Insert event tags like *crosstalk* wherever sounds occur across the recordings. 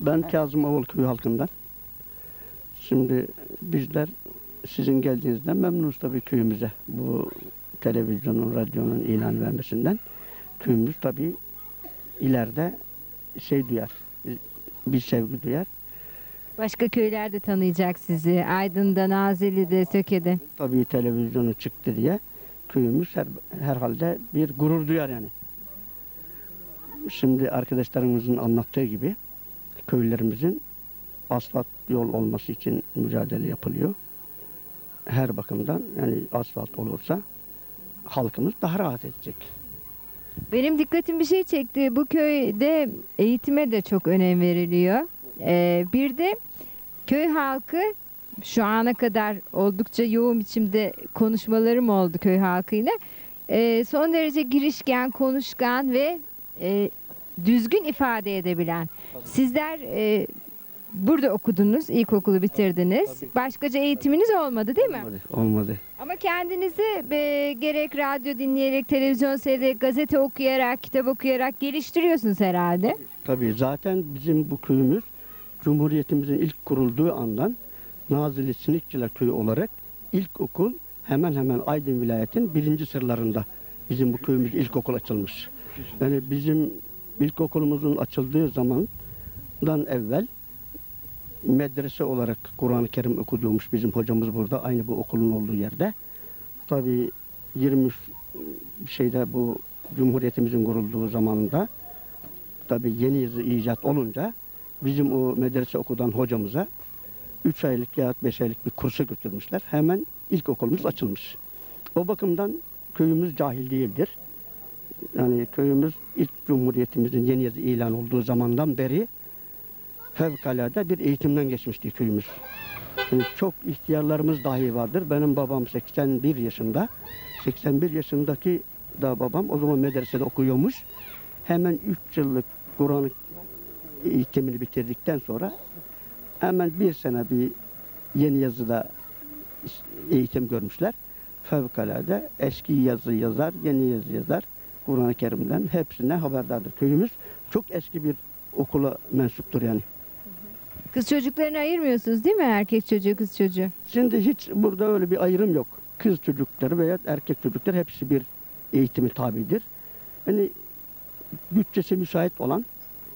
Ben Kazım Oğul Köyü halkından. Şimdi bizler sizin geldiğinizden memnunuz tabii köyümüze. Bu televizyonun, radyonun ilan vermesinden. Köyümüz tabii ileride şey duyar, bir sevgi duyar. Başka köyler de tanıyacak sizi. Aydın'da, Nazilli'de, Söke'de. Tabii televizyonu çıktı diye köyümüz her, herhalde bir gurur duyar yani. Şimdi arkadaşlarımızın anlattığı gibi köylerimizin asfalt yol olması için mücadele yapılıyor. Her bakımdan yani asfalt olursa halkımız daha rahat edecek. Benim dikkatim bir şey çekti. Bu köyde eğitime de çok önem veriliyor. Ee, bir de köy halkı şu ana kadar oldukça yoğun biçimde konuşmalarım oldu köy halkıyla. Ee, son derece girişken, konuşkan ve e, düzgün ifade edebilen. Sizler e, burada okudunuz, ilkokulu bitirdiniz. Başkaca eğitiminiz olmadı değil mi? Olmadı. Olmadı. Ama kendinizi e, gerek radyo dinleyerek, televizyon seyrederek, gazete okuyarak, kitap okuyarak geliştiriyorsunuz herhalde. Tabii zaten bizim bu köyümüz Cumhuriyetimizin ilk kurulduğu andan Nazilli Sinikçiler Köyü olarak ilkokul hemen hemen Aydın vilayetin birinci sırlarında bizim bu köyümüz ilkokul açılmış. Yani bizim ilkokulumuzun açıldığı zamandan evvel medrese olarak Kur'an-ı Kerim okuduğumuz bizim hocamız burada aynı bu okulun olduğu yerde. Tabii 23 şeyde bu Cumhuriyetimizin kurulduğu zamanında tabii yeni icat olunca bizim o medrese okudan hocamıza 3 aylık ya 5 aylık bir kursa götürmüşler. Hemen ilkokulumuz açılmış. O bakımdan köyümüz cahil değildir. Yani köyümüz ilk cumhuriyetimizin yeni yazı ilan olduğu zamandan beri fevkalade bir eğitimden geçmişti köyümüz. Yani çok ihtiyarlarımız dahi vardır. Benim babam 81 yaşında. 81 yaşındaki da babam o zaman medresede okuyormuş. Hemen 3 yıllık Kur'an eğitimini bitirdikten sonra hemen bir sene bir yeni yazıda eğitim görmüşler. Fevkalade eski yazı yazar, yeni yazı yazar. Kur'an-ı Kerim'den hepsinden haberdardır. Köyümüz çok eski bir okula mensuptur yani. Kız çocuklarını ayırmıyorsunuz değil mi? Erkek çocuğu, kız çocuğu. Şimdi hiç burada öyle bir ayrım yok. Kız çocukları veya erkek çocuklar hepsi bir eğitimi tabidir. Yani bütçesi müsait olan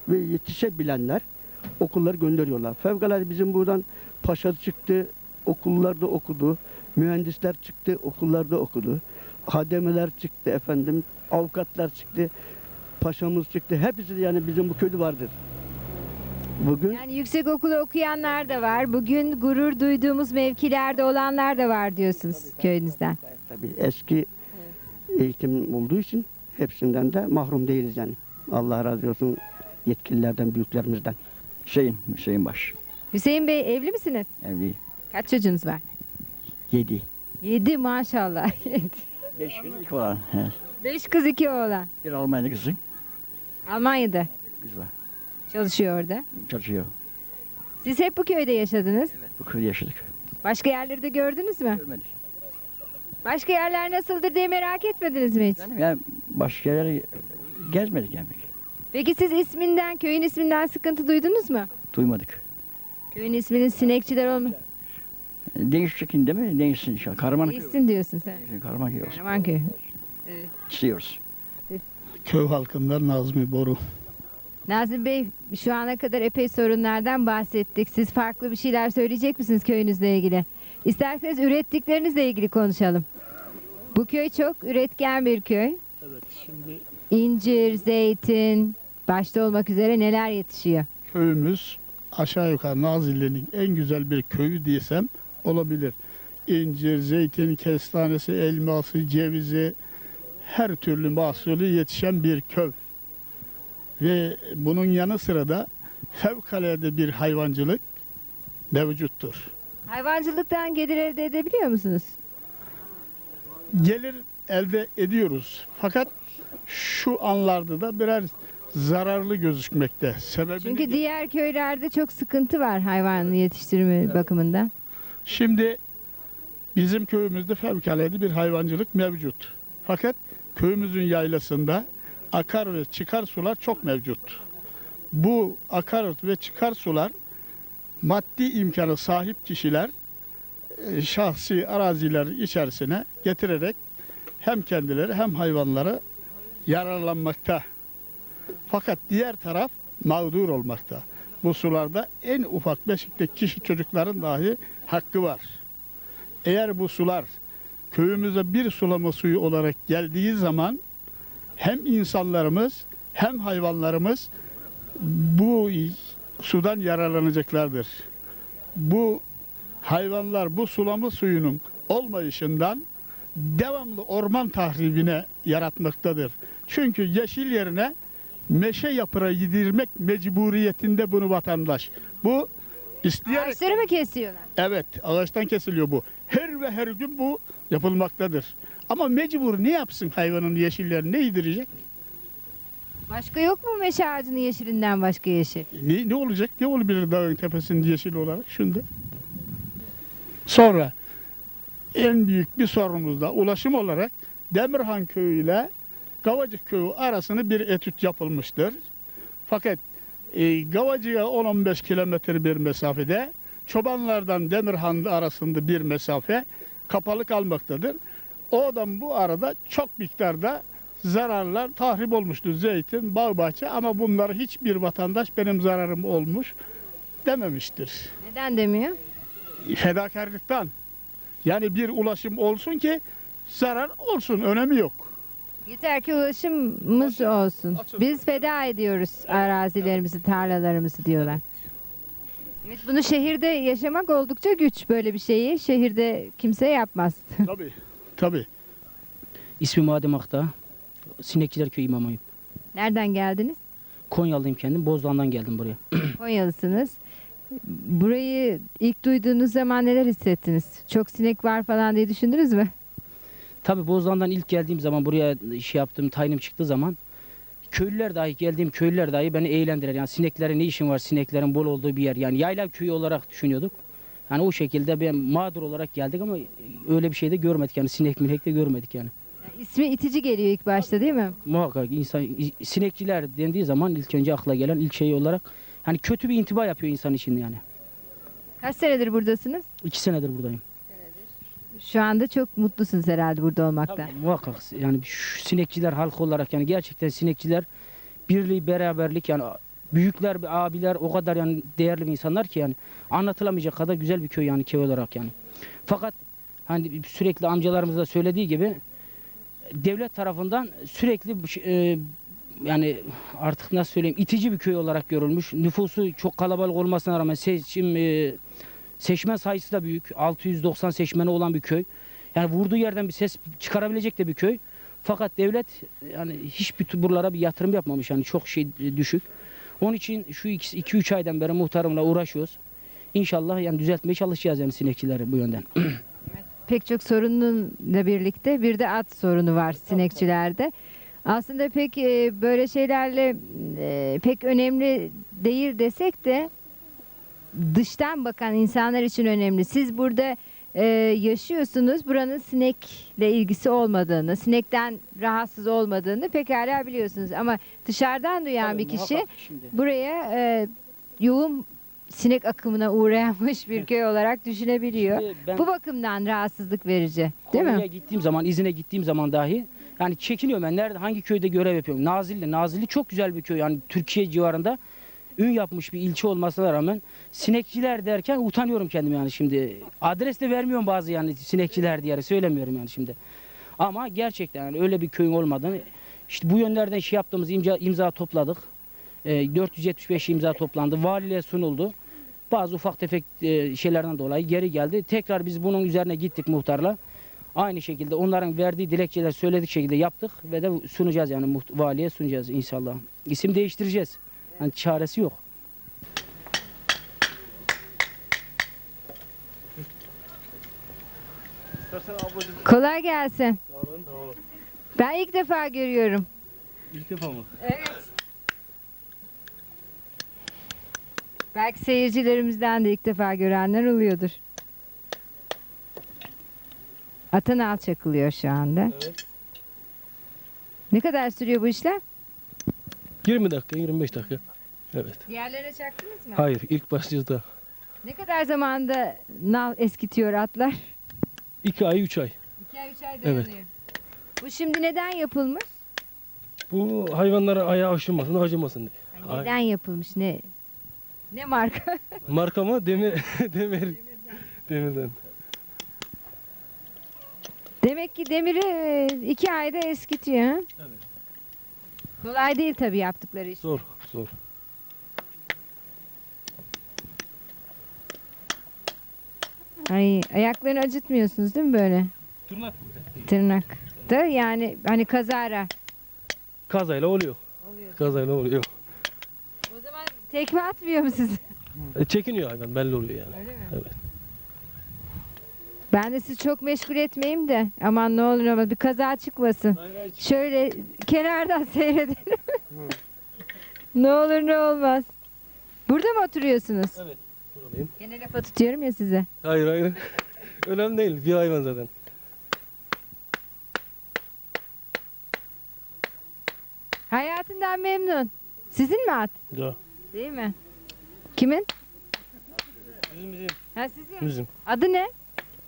ve yetişebilenler okulları gönderiyorlar. Fevkalade bizim buradan paşa çıktı, okullarda okudu. Mühendisler çıktı, okullarda okudu. Hademeler çıktı efendim, avukatlar çıktı. Paşamız çıktı. Hepsi yani bizim bu köyde vardır. Bugün Yani yüksek okulu okuyanlar da var. Bugün gurur duyduğumuz mevkilerde olanlar da var diyorsunuz köyünüzden. Tabii eski eğitim olduğu için hepsinden de mahrum değiliz yani. Allah razı olsun yetkililerden, büyüklerimizden. Hüseyin, Hüseyin Baş. Hüseyin Bey evli misiniz? Evli. Kaç çocuğunuz var? Yedi. Yedi maşallah. *laughs* Beş kız iki olan. He. Beş kız iki oğlan. Bir Almanya'da kızın. Almanya'da Kız var. Çalışıyor orada. Çalışıyor. Siz hep bu köyde yaşadınız. Bu köyde yaşadık. Başka yerleri de gördünüz mü? Görmedik. Başka yerler nasıldır diye merak etmediniz mi hiç? Yani, yani başka yerleri gezmedik yani. Peki siz isminden, köyün isminden sıkıntı duydunuz mu? Duymadık. Köyün isminin sinekçiler olma. Değişecek değil mi? Değişsin inşallah. Kahraman köy. Değilsin diyorsun sen. Değişsin, Kahraman köy olsun. Kahramanköy. İstiyoruz. Köy halkından Nazmi Boru. Nazım Bey şu ana kadar epey sorunlardan bahsettik. Siz farklı bir şeyler söyleyecek misiniz köyünüzle ilgili? İsterseniz ürettiklerinizle ilgili konuşalım. Bu köy çok üretken bir köy. Evet şimdi İncir, zeytin, başta olmak üzere neler yetişiyor? köyümüz aşağı yukarı Nazilli'nin en güzel bir köyü diysem olabilir. İncir, zeytin, kestanesi, elması, cevizi her türlü mahsulü yetişen bir köy. Ve bunun yanı sıra da fevkalade bir hayvancılık mevcuttur. Hayvancılıktan gelir elde edebiliyor musunuz? gelir elde ediyoruz. Fakat şu anlarda da biraz zararlı gözükmekte. Sebebi Çünkü diğer köylerde çok sıkıntı var hayvan yetiştirme bakımından. şimdi bizim köyümüzde fevkalade bir hayvancılık mevcut. Fakat köyümüzün yaylasında akar ve çıkar sular çok mevcut. bu akaryakıt ve çıkar sular maddi imkanı sahip kişiler e, şahsi araziler içerisine getirerek hem kendileri hem hayvanları yararlanmakta. Fakat diğer taraf mağdur olmakta. Bu sularda en ufak beşikteki kişi çocukların dahi hakkı var. Eğer bu sular köyümüze bir sulama suyu olarak geldiği zaman hem insanlarımız hem hayvanlarımız bu sudan yararlanacaklardır. Bu hayvanlar bu sulama suyunun olmayışından devamlı orman tahribine yaratmaktadır. Çünkü yeşil yerine meşe yaprağı yedirmek mecburiyetinde bunu vatandaş. Bu isteyerek Ağaçları mı kesiyorlar? Evet, ağaçtan kesiliyor bu. Her ve her gün bu yapılmaktadır. Ama mecbur ne yapsın hayvanın yeşillerini ne yedirecek? Başka yok mu meşe ağacının yeşilinden başka yeşil? Ne, ne olacak? Ne olabilir dağın tepesinde yeşil olarak? Şunda. Sonra en büyük bir sorunumuz da ulaşım olarak Demirhan Köyü ile Gavacık Köyü arasında bir etüt yapılmıştır. Fakat e, Gavacık'a 10-15 kilometre bir mesafede çobanlardan Demirhan arasında bir mesafe kapalı kalmaktadır. O adam bu arada çok miktarda zararlar tahrip olmuştur. Zeytin, bağ bahçe ama bunları hiçbir vatandaş benim zararım olmuş dememiştir. Neden demiyor? Fedakarlıktan. Yani bir ulaşım olsun ki zarar olsun önemi yok. Yeter ki ulaşımımız olsun. açın. Biz feda ediyoruz arazilerimizi, tarlalarımızı diyorlar. Evet bunu şehirde yaşamak oldukça güç böyle bir şeyi. Şehirde kimse yapmaz. Tabii. *laughs* Tabii. İsmim Adem Akta. Sinekçiler Köyü imamıyım. Nereden geldiniz? Konyalıyım kendim. Bozdoğan'dan geldim buraya. *clears throat* Konyalısınız. Burayı ilk duyduğunuz zaman neler hissettiniz? Çok sinek var falan diye düşündünüz mü? Tabii Bozdoğan'dan ilk geldiğim zaman buraya şey yaptım, tayinim çıktığı zaman köylüler dahi geldiğim köylüler dahi beni eğlendiler. Yani sineklerin ne işin var? Sineklerin bol olduğu bir yer. Yani yayla köyü olarak düşünüyorduk. Yani o şekilde ben mağdur olarak geldik ama öyle bir şey de görmedik yani sinek minek de görmedik yani. Yani ismi itici geliyor ilk başta değil mi? Muhakkak insan sinekçiler dendiği zaman ilk önce akla gelen ilk şey olarak hani kötü bir intiba yapıyor insan içinde yani. Kaç senedir buradasınız? İki senedir buradayım. Şu anda çok mutlusunuz herhalde burada olmaktan. Tabii, muhakkak yani şu sinekçiler halkı olarak yani gerçekten sinekçiler birliği beraberlik yani büyükler abiler o kadar yani değerli bir insanlar ki yani anlatılamayacak kadar güzel bir köy yani köy olarak yani. Fakat hani sürekli amcalarımız da söylediği gibi devlet tarafından sürekli e, yani artık nasıl söyleyeyim itici bir köy olarak görülmüş. Nüfusu çok kalabalık olmasına rağmen seçim e, seçmen sayısı da büyük. 690 seçmeni olan bir köy. Yani vurduğu yerden bir ses çıkarabilecek de bir köy. Fakat devlet yani hiçbir buralara bir yatırım yapmamış yani çok şey e, düşük. Onun için şu 2-3 aydan beri muhtarımla uğraşıyoruz. İnşallah yani düzeltmeye çalışacağız yani sinekçileri bu yönden. *clears throat* Pek çok sorunla birlikte bir de at sorunu var sinekçilerde. Aslında pek e, böyle şeylerle e, pek önemli değil desek de dıştan bakan insanlar için önemli. Siz burada e, yaşıyorsunuz. Buranın sinekle ilgisi olmadığını, sinekten rahatsız olmadığını pekala biliyorsunuz. Ama dışarıdan duyan bir kişi buraya e, yoğun sinek akımına uğrayanmış bir köy olarak düşünebiliyor. Şimdi ben Bu bakımdan rahatsızlık verici, değil Konya'ya mi? gittiğim zaman, izine gittiğim zaman dahi yani çekiniyorum ben. Nerede, hangi köyde görev yapıyorum? Nazilli. Nazilli çok güzel bir köy. Yani Türkiye civarında ün yapmış bir ilçe olmasına rağmen sinekçiler derken utanıyorum kendim yani şimdi. Adres de vermiyorum bazı yani sinekçiler diye söylemiyorum yani şimdi. Ama gerçekten yani öyle bir köyün olmadığını işte bu yönlerden şey yaptığımız imza, imza topladık. Ee, 475 imza toplandı. Valiliğe sunuldu. Bazı ufak tefek e, şeylerden dolayı geri geldi. Tekrar biz bunun üzerine gittik muhtarla. Aynı şekilde onların verdiği dilekçeler söyledik şekilde yaptık ve de sunacağız yani valiye sunacağız inşallah. İsim değiştireceğiz. Yani çaresi yok. Kolay gelsin. Ben ilk defa görüyorum. İlk defa mı? Evet. Belki seyircilerimizden de ilk defa görenler oluyordur. Atanal çakılıyor şu anda. Evet. Ne kadar sürüyor bu işlem? 20 dakika, 25 dakika. Evet. Diğerlerine çaktınız mı? Hayır ilk başlıca Ne kadar zamanda nal eskitiyor atlar? 2 ay 3 ay. 2 ay 3 ay Evet. dayanıyor. Bu şimdi neden yapılmış? Bu hayvanlara ayağı aşınmasın, acımasın diye. Ay, Neden yapılmış? Ne ne marka? *laughs* Marka mı? Demir, *laughs* demir. Demirden. Demek ki demiri iki ayda eskitiyor. Evet. Kolay değil tabii yaptıkları iş. Zor, zor. Ay ayaklarını acıtmıyorsunuz değil mi böyle? Tırnak. Tırnak. Da yani hani kazara. Kazayla oluyor. Oluyor. Kazayla oluyor. O zaman tekme atmıyor mu sizi? E, çekiniyor hayvan belli oluyor yani. Öyle mi? Evet. Ben de sizi çok meşgul etmeyeyim de aman ne olur ne olmaz bir kaza çıkmasın. Şöyle kenardan *laughs* seyredelim. ne olur ne olmaz. Burada mı oturuyorsunuz? Evet. Buralıyım. Gene lafa tutuyorum ya size. Hayır hayır. *laughs* Önemli değil. Bir hayvan zaten. Hayatından memnun. Sizin mi at? Ya. Değil mi? Kimin? Bizim bizim. Ha sizin. Bizim. Adı ne?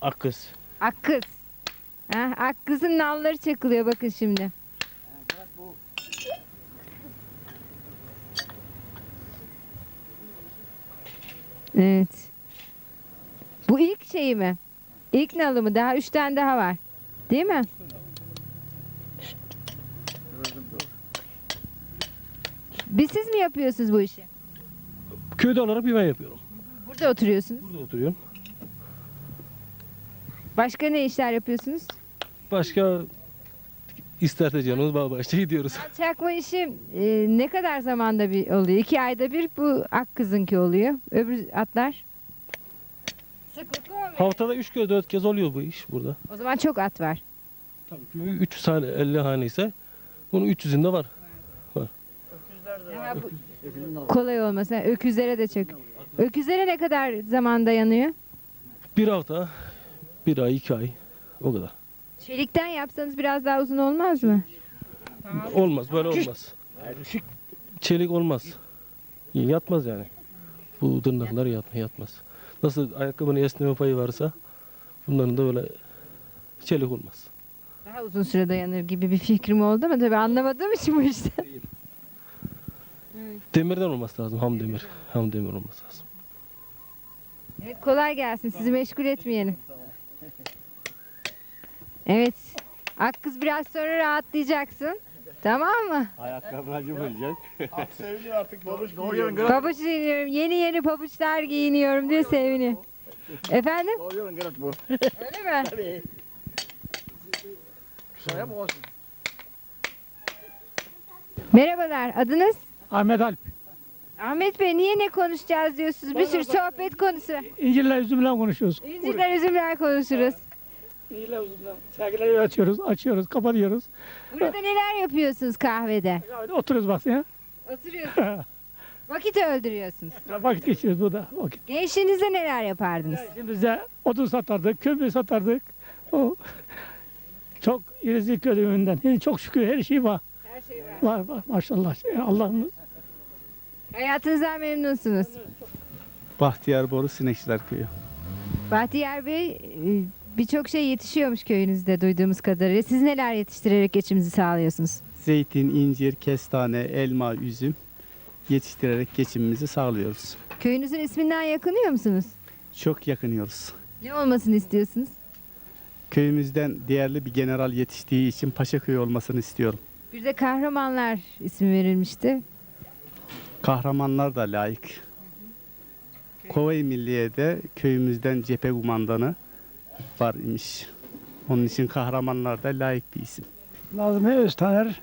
Akkız. Akkız. Ha, Akkız'ın nalları çakılıyor bakın şimdi. Evet. Bu ilk şeyi mi? İlk nalı mı? Daha üç tane daha var. Değil mi? Biz siz mi yapıyorsunuz bu işi? Köyde olarak bir ben yapıyorum. Burada oturuyorsunuz. Burada oturuyorum. Başka ne işler yapıyorsunuz? Başka isterteceğimiz bağ bahçe gidiyoruz. Çakma işi e, ne kadar zamanda bir oluyor? İki ayda bir bu Akkız'ınki oluyor. Öbür atlar? Olmuyor. Haftada 3 kez 4 kez oluyor bu iş burada. O zaman çok at var. Tabii ki 300 tane 50 hane ise bunun 300'ünde var. Daha bu- kolay olmasın. Ha, Öküzlere de çok. Öküzlere ne kadar zaman dayanıyor? Bir hafta, bir ay, iki ay o kadar. Çelikten yapsanız biraz daha uzun olmaz mı? Olmaz böyle olmaz. Çelik olmaz. Yatmaz yani. Bu tırnaklar yat, yatmaz. Nasıl ayakkabının esneme payı varsa bunların da öyle çelik olmaz. Daha uzun süre dayanır gibi bir fikrim oldu ama tabii anlamadığım için bu işte. Demirden olması lazım. Ham demir. Ham demir olması lazım. Evet kolay gelsin. Sizi meşgul etmeyelim. Evet. Akkız biraz sonra rahatlayacaksın. Tamam mı? Sevdi artık babuş Pabuç giyiniyorum. Yeni yeni pabuçlar giyiniyorum diye seviniyor. Efendim? Öyle mi? Merhabalar. Adınız? Ahmet Alp. Ahmet Bey niye ne konuşacağız diyorsunuz? Bir sürü sohbet konusu. İncirler üzümler konuşuyoruz. İncirler üzümler konuşuruz. İncirler üzümler. Sergileri açıyoruz, açıyoruz, kapatıyoruz. Burada neler yapıyorsunuz kahvede? Yani oturuyoruz bak ya. Oturuyorsunuz. *laughs* Vakit öldürüyorsunuz. Vakit geçiriyoruz burada. Vakit. Gençliğinizde neler yapardınız? Şimdi de odun satardık, kömür satardık. O çok köyünden. Yani çok şükür her şey var. Her şey var. Var var maşallah. Allah'ımız Hayatınızdan memnunsunuz. Bahtiyar Boru Sinekçiler Köyü. Bahtiyar Bey e, birçok şey yetişiyormuş köyünüzde duyduğumuz kadarıyla. Siz neler yetiştirerek geçiminizi sağlıyorsunuz? Zeytin, incir, kestane, elma, üzüm yetiştirerek geçimimizi sağlıyoruz. Köyünüzün isminden yakınıyor musunuz? Çok yakınıyoruz. Ne olmasını istiyorsunuz? Köyümüzden değerli bir general yetiştiği için Paşaköy olmasını istiyorum. Bir de kahramanlar ismi verilmişti. Kahramanlar da layık. Kovay Milliye'de köyümüzden cephe kumandanı var imiş. Onun için kahramanlar da layık bir isim. Nazmi Öztaner,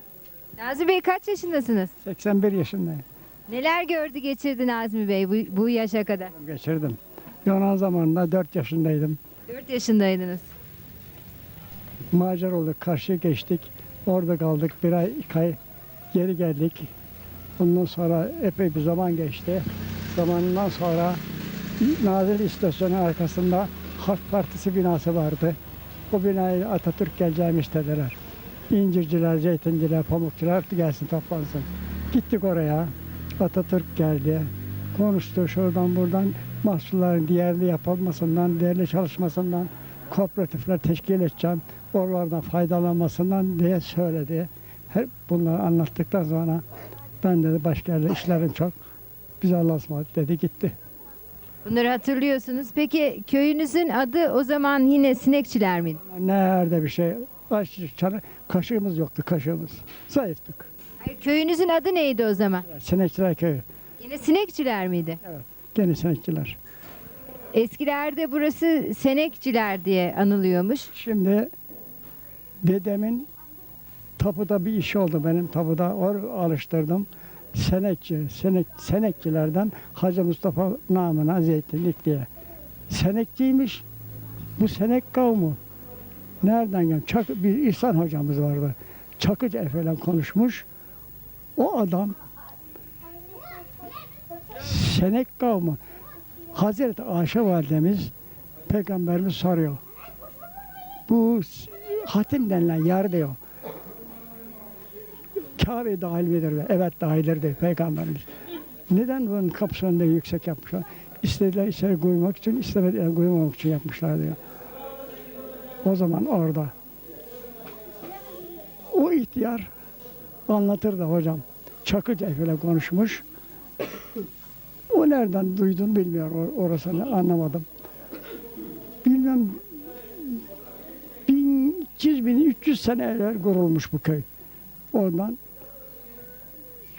Nazmi Bey kaç yaşındasınız? 81 yaşındayım. Neler gördü geçirdi Nazmi Bey bu, bu yaşa kadar? Geçirdim. Yunan zamanında 4 yaşındaydım. 4 yaşındaydınız. Macer olduk, karşıya geçtik. Orada kaldık bir ay, iki ay. Geri geldik. Ondan sonra epey bir zaman geçti. Zamanından sonra Nazilli İstasyonu arkasında Halk Partisi binası vardı. O binayı Atatürk geleceğimi istediler. İncirciler, zeytinciler, pamukçular gelsin toplansın. Gittik oraya. Atatürk geldi. Konuştu şuradan buradan mahsullerin değerli yapılmasından, değerli çalışmasından, kooperatifler teşkil edeceğim, oralardan faydalanmasından diye söyledi. Hep bunları anlattıktan sonra ben dedi başka yerde işlerim çok. Bize Allah'a ısmarladık dedi gitti. Bunları hatırlıyorsunuz. Peki köyünüzün adı o zaman yine sinekçiler miydi? Nerede bir şey, baş, çana- kaşığımız yoktu kaşığımız. Zayıftık. Hayır, köyünüzün adı neydi o zaman? Sinekçiler köyü. Yine sinekçiler miydi? Gene sinekçiler. Eskilerde burası senekçiler diye anılıyormuş. Şimdi dedemin tapuda bir iş oldu benim tapuda or alıştırdım. Senekçi, senek, senekçilerden Hacı Mustafa namına zeytinlik diye. Senekçiymiş. Bu senek kavmu. Nereden geldi? Çak, bir İhsan hocamız vardı. Çakıcı Efe'yle konuşmuş. O adam senek kavmu. Hazreti Ayşe validemiz peygamberimiz soruyor. Bu hatim denilen yer diyor. Kabe dahil midir? Evet dahildir Peygamberimiz. Neden bunun kapısını da yüksek yapmışlar? İstediler içeri koymak için, istemediler koymamak için yapmışlar diyor. O zaman orada o ihtiyar anlatırdı hocam. Çakıcı ile konuşmuş. O nereden duydun bilmiyorum or- orasını anlamadım. Bilmem 1200-1300 sene evvel kurulmuş bu köy. Ondan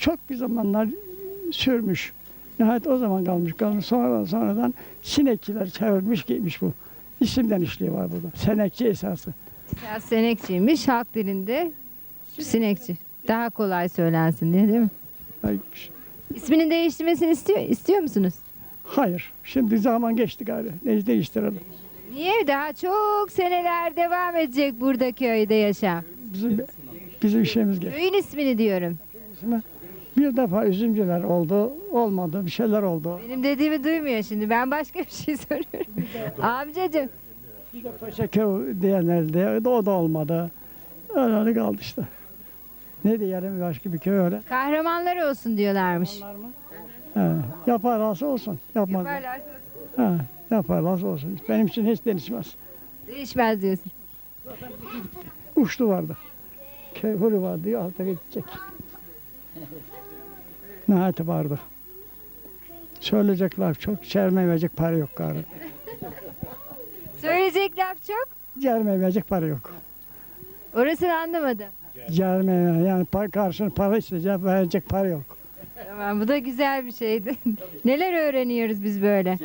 çok bir zamanlar sürmüş. Nihayet o zaman kalmış kalmış. Sonradan sonradan sinekçiler çevirmiş gitmiş bu. İsimden işliği var burada. Senekçi esası. Esas senekçiymiş halk dilinde sinekçi. Daha kolay söylensin diye değil mi? Ay, İsminin değiştirmesini istiyor, istiyor musunuz? Hayır. Şimdi zaman geçti galiba. Ne değiştirelim. Niye? Daha çok seneler devam edecek burada köyde yaşam. Bizim, bizim işimiz geçti. Köyün ismini diyorum. Bir defa üzümcüler oldu. Olmadı. Bir şeyler oldu. Benim dediğimi duymuyor şimdi. Ben başka bir şey *laughs* soruyorum. Amcacığım Bir de Paşa köy diyenler de o da olmadı. Öyle kaldı işte. Ne diyelim başka bir köy öyle. kahramanlar olsun diyorlarmış. He, yaparlarsa olsun. Yapmaz. Yaparlarsa He, yaparlarsa olsun. Benim için hiç değişmez. değişmez diyorsun. Uçtu vardı. Köy huru vardı. Alta gidecek. Nihayeti vardı. Söyleyecek laf çok. Çerme verecek para yok gari. Söyleyecek laf çok. Cerme verecek para yok. Orasını anlamadım. Cerme yani para, karşına para isteyecek verecek para yok. Tamam bu da güzel bir şeydi. *laughs* Neler öğreniyoruz biz böyle?